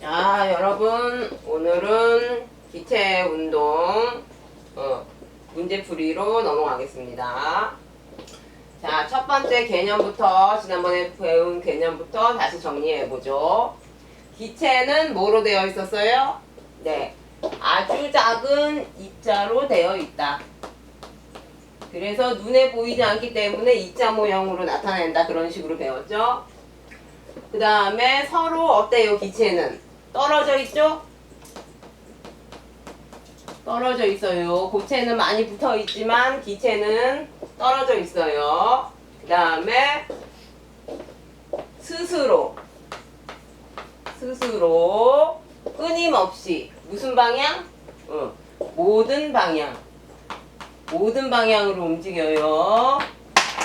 자, 여러분, 오늘은 기체 운동 어, 문제풀이로 넘어가겠습니다. 자, 첫 번째 개념부터 지난번에 배운 개념부터 다시 정리해 보죠. 기체는 뭐로 되어 있었어요? 네, 아주 작은 입자로 되어 있다. 그래서 눈에 보이지 않기 때문에 입자 모형으로 나타낸다 그런 식으로 배웠죠. 그 다음에 서로 어때요 기체는 떨어져 있죠? 떨어져 있어요. 고체는 많이 붙어 있지만 기체는 떨어져 있어요. 그 다음에 스스로 스스로 끊임없이 무슨 방향? 어, 모든 방향 모든 방향으로 움직여요.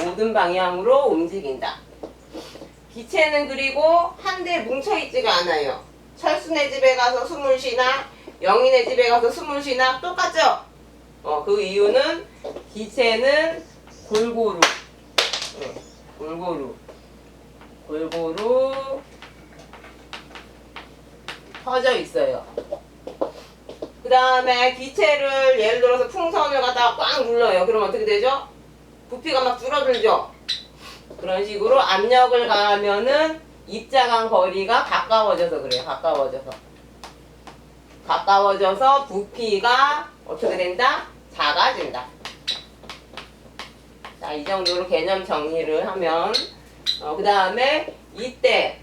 모든 방향으로 움직인다. 기체는 그리고 한데 뭉쳐있지가 않아요. 철수네 집에 가서 숨을 쉬나 영인의 집에 가서 숨을 쉬나 똑같죠? 어, 그 이유는 기체는 골고루 어, 골고루 골고루 퍼져 있어요. 그 다음에 기체를 예를 들어서 풍선을 갖다가 꽉 눌러요. 그럼 어떻게 되죠? 부피가 막 줄어들죠? 그런 식으로 압력을 가하면은 입자 간 거리가 가까워져서 그래요. 가까워져서. 가까워져서 부피가 어떻게 된다? 작아진다. 자, 이 정도로 개념 정리를 하면, 어, 그 다음에 이때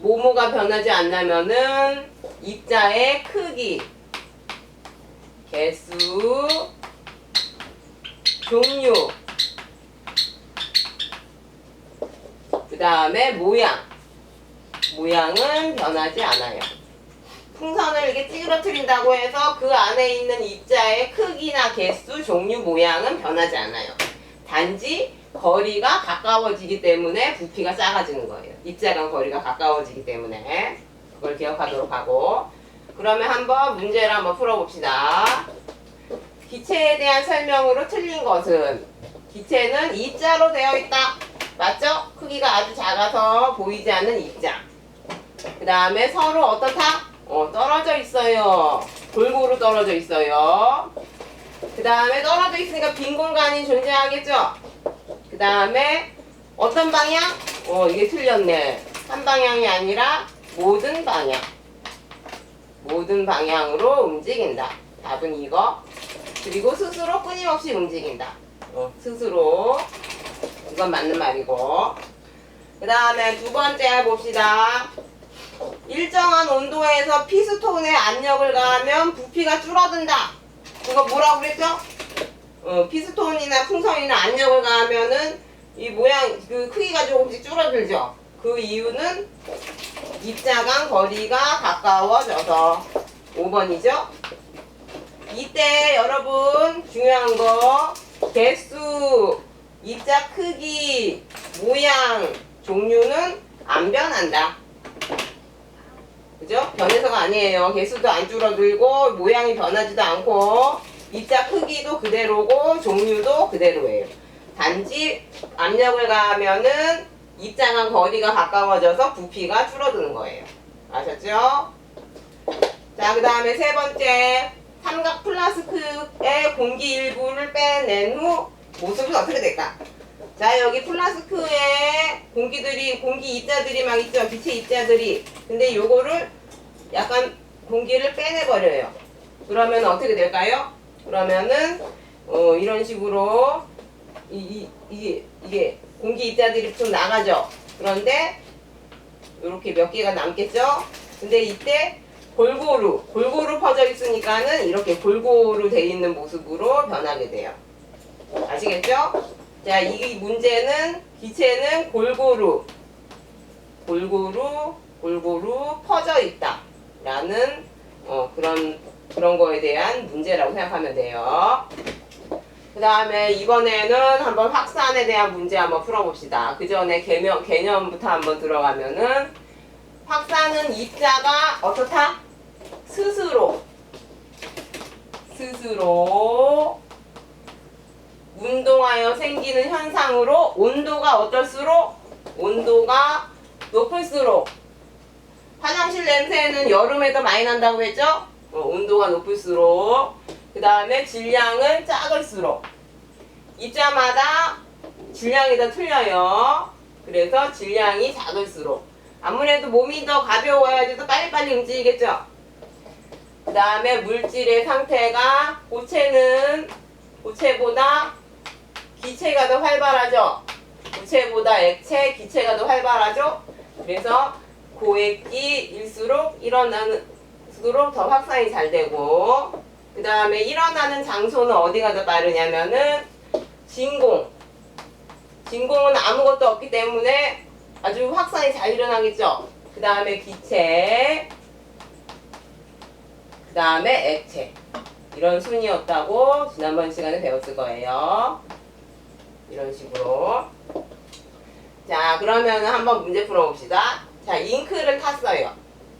모모가 변하지 않냐면은 입자의 크기, 개수, 종류, 다음에 모양. 모양은 변하지 않아요. 풍선을 이렇게 찌그러뜨린다고 해서 그 안에 있는 입자의 크기나 개수, 종류, 모양은 변하지 않아요. 단지 거리가 가까워지기 때문에 부피가 작아지는 거예요. 입자 간 거리가 가까워지기 때문에 그걸 기억하도록 하고 그러면 한번 문제를 한번 풀어봅시다. 기체에 대한 설명으로 틀린 것은 기체는 입자로 되어 있다. 맞죠? 크기가 아주 작아서 보이지 않는 입자. 그 다음에 서로 어떻다? 어, 떨어져 있어요. 골고루 떨어져 있어요. 그 다음에 떨어져 있으니까 빈 공간이 존재하겠죠? 그 다음에 어떤 방향? 어, 이게 틀렸네. 한 방향이 아니라 모든 방향. 모든 방향으로 움직인다. 답은 이거. 그리고 스스로 끊임없이 움직인다. 어, 스스로. 이건 맞는 말이고. 그 다음에 두 번째 봅시다. 일정한 온도에서 피스톤에 압력을 가하면 부피가 줄어든다. 그거 뭐라고 그랬죠? 어, 피스톤이나 풍선이나 압력을 가하면은 이 모양 그 크기가 조금씩 줄어들죠. 그 이유는 입자 간 거리가 가까워져서 5번이죠. 이때 여러분 중요한 거 개수, 입자 크기, 모양, 종류는 안 변한다. 그죠? 변해서가 아니에요. 개수도 안 줄어들고 모양이 변하지도 않고 입자 크기도 그대로고 종류도 그대로예요. 단지 압력을 가하면은 간 거리가 가까워져서 부피가 줄어드는 거예요. 아셨죠? 자, 그 다음에 세 번째. 삼각 플라스크에 공기 일부를 빼낸 후 모습은 어떻게 될까? 자, 여기 플라스크에 공기들이, 공기 입자들이 막 있죠? 빛의 입자들이. 근데 요거를 약간 공기를 빼내버려요. 그러면 어떻게 될까요? 그러면은, 어, 이런 식으로, 이, 이, 이게, 이게, 공기 입자들이 좀 나가죠? 그런데, 이렇게 몇 개가 남겠죠? 근데 이때 골고루, 골고루 퍼져 있으니까는 이렇게 골고루 돼 있는 모습으로 변하게 돼요. 아시겠죠? 자, 이 문제는 기체는 골고루, 골고루, 골고루 퍼져 있다. 라는 어, 그런, 그런 거에 대한 문제라고 생각하면 돼요. 그 다음에 이번에는 한번 확산에 대한 문제 한번 풀어봅시다. 그 전에 개념, 개념부터 한번 들어가면은 확산은 입자가 어떻다? 스스로 스스로 운동하여 생기는 현상으로 온도가 어떨수록 온도가 높을수록 화장실 냄새는 여름에 더 많이 난다고 했죠? 어, 온도가 높을수록. 그 다음에 질량은 작을수록. 입자마다 질량이 더 틀려요. 그래서 질량이 작을수록. 아무래도 몸이 더 가벼워야지 더 빨리빨리 움직이겠죠? 그 다음에 물질의 상태가 고체는 고체보다 기체가 더 활발하죠? 고체보다 액체, 기체가 더 활발하죠? 그래서 고액기일수록 일어나는 수록 더 확산이 잘 되고 그 다음에 일어나는 장소는 어디가 더 빠르냐면은 진공. 진공은 아무것도 없기 때문에 아주 확산이 잘 일어나겠죠? 그 다음에 기체. 그 다음에 액체. 이런 순이었다고 지난번 시간에 배웠을 거예요 이런 식으로 자 그러면 한번 문제 풀어봅시다 자 잉크를 탔어요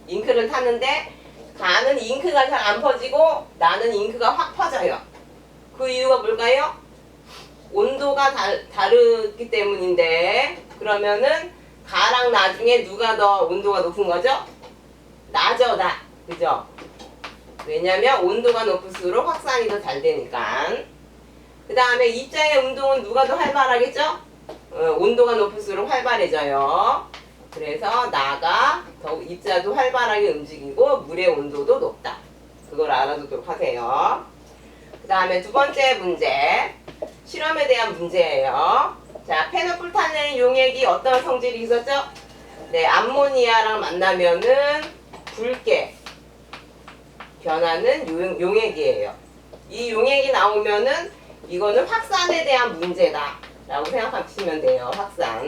잉크를 탔는데 가는 잉크가 잘 안 퍼지고 나는 잉크가 확 퍼져요 그 이유가 뭘까요? 온도가 다, 다르기 때문인데 그러면은 가랑 나중에 누가 더 온도가 높은 거죠? 나죠 나 그죠? 왜냐면 온도가 높을수록 확산이 더 잘 되니까 그 다음에 입자의 운동은 누가 더 활발하겠죠? 어, 온도가 높을수록 활발해져요 그래서 나가 더 입자도 활발하게 움직이고 물의 온도도 높다 그걸 알아두도록 하세요 그 다음에 두 번째 문제 실험에 대한 문제예요 자 페노풀탄의 용액이 어떤 성질이 있었죠? 네 암모니아랑 만나면은 붉게 변하는 용, 용액이에요. 이 용액이 나오면은 이거는 확산에 대한 문제다. 라고 생각하시면 돼요. 확산.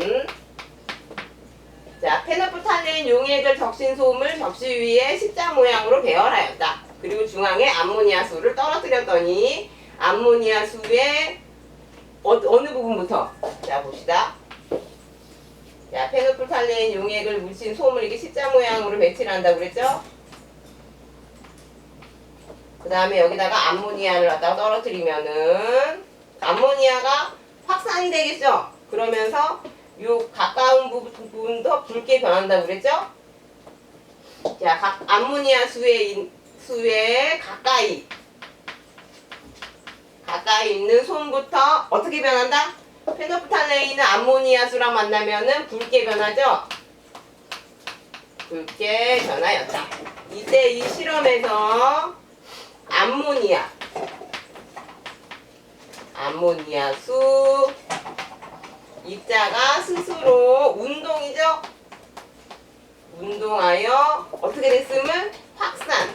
자, 페노프탈린 용액을 적신 솜을 접시 위에 십자 모양으로 배열하였다. 그리고 중앙에 암모니아 수를 떨어뜨렸더니 암모니아 수의 어, 어느 부분부터? 자, 봅시다. 자, 페노프탈린 용액을 묻힌 솜을 이렇게 십자 모양으로 배치를 한다고 그랬죠? 그 다음에 여기다가 암모니아를 갖다가 떨어뜨리면은 암모니아가 확산이 되겠죠? 그러면서 요 가까운 부분도 붉게 변한다고 그랬죠? 자, 각 암모니아 수에, 인- 수에 가까이 가까이 있는 솜부터 어떻게 변한다? 페노프탈레인은 암모니아 수랑 만나면은 붉게 변하죠? 붉게 변하였다. 이때 이 실험에서 암모니아. 암모니아 수. 입자가 스스로 운동이죠? 운동하여 어떻게 됐음을 확산.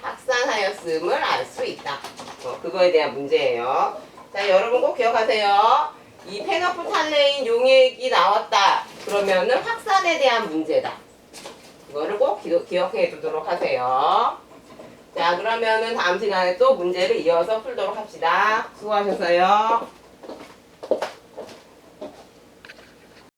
확산하였음을 알 수 있다. 어, 그거에 대한 문제예요. 자 여러분 꼭 기억하세요. 이 페노프탈레인 용액이 나왔다. 그러면은 확산에 대한 문제다. 이거를 꼭 기, 기억해 두도록 하세요 자, 그러면은 다음 시간에 또 문제를 이어서 풀도록 합시다. 수고하셨어요.